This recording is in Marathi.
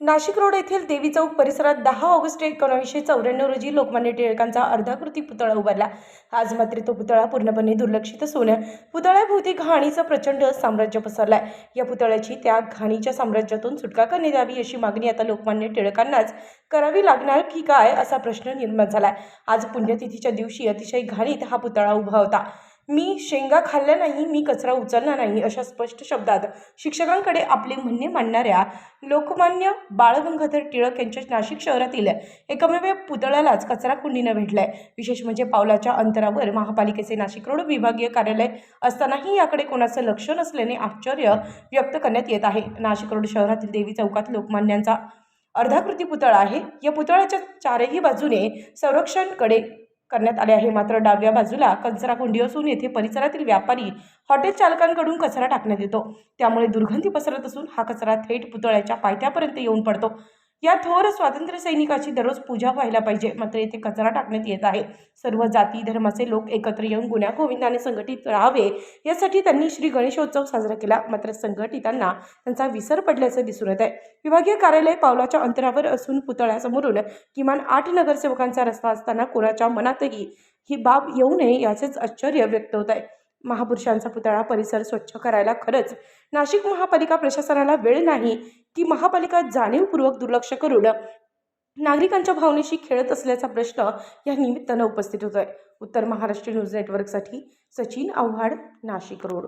नाशिक रोड येथील देवी चौक परिसरात दहा ऑगस्ट एकोणावीसशे चौऱ्याण्णव रोजी लोकमान्य टिळकांचा अर्धाकृती पुतळा उभारला. आज मात्र तो पुतळा पूर्णपणे दुर्लक्षित असून पुतळ्याभोवती घाणीचं प्रचंड साम्राज्य पसरलाय. या पुतळ्याची त्या घाणीच्या साम्राज्यातून सुटका करण्यात यावी अशी मागणी आता लोकमान्य टिळकांनाच करावी लागणार की काय असा प्रश्न निर्माण झालाय. आज पुण्यतिथीच्या दिवशी अतिशय घाणीत हा पुतळा उभा होता. मी शेंगा खाल्ल्या नाही मी कचरा उचलला नाही अशा स्पष्ट शब्दात शिक्षकांकडे आपले म्हणणे मांडणाऱ्या लोकमान्य बाळगंगाधर टिळक यांच्या नाशिक शहरातील एकमेव पुतळ्यालाच कचरा कुंडीनं भेटलाय. विशेष म्हणजे पावलाच्या अंतरावर महापालिकेचे नाशिक रोड विभागीय कार्यालय असतानाही याकडे कोणाचं लक्ष नसल्याने आश्चर्य व्यक्त करण्यात येत आहे. नाशिक रोड शहरातील देवी चौकात लोकमान्यांचा अर्धाकृती पुतळा आहे. या पुतळ्याच्या चारही बाजूने संरक्षणकडे करण्यात आले आहे. मात्र डाव्या बाजूला कचरा कुंडी असून येथे परिसरातील व्यापारी हॉटेल चालकांकडून कचरा टाकण्यात येतो. त्यामुळे दुर्गंधी पसरत असून हा कचरा थेट पुतळ्याच्या पायथ्यापर्यंत येऊन पडतो. या थोर स्वातंत्र्य सैनिकाची दररोज पूजा व्हायला पाहिजे. मात्र येथे कचरा टाकण्यात येत आहे. सर्व जाती धर्माचे लोक एकत्र येऊन गुन्हा गोविंदाने संघटित राहावे यासाठी त्यांनी श्री गणेशोत्सव साजरा केला. मात्र संघटितांना त्यांचा विसर पडल्याचं दिसून येत आहे विभागीय कार्यालय पावलाच्या अंतरावर असून पुतळ्यासमोरून किमान आठ नगरसेवकांचा रस्ता असताना कोणाच्या मनातही ही बाब येऊ नये याचेच आश्चर्य व्यक्त होत आहे महापुरुषांचा पुतळा परिसर स्वच्छ करायला खरंच नाशिक महापालिका प्रशासनाला वेळ नाही. की महापालिका जाणीवपूर्वक दुर्लक्ष करून नागरिकांच्या भावनेशी खेळत असल्याचा प्रश्न या निमित्तानं उपस्थित होतोय. उत्तर महाराष्ट्र न्यूज नेटवर्कसाठी सचिन आव्हाड नाशिक रोड.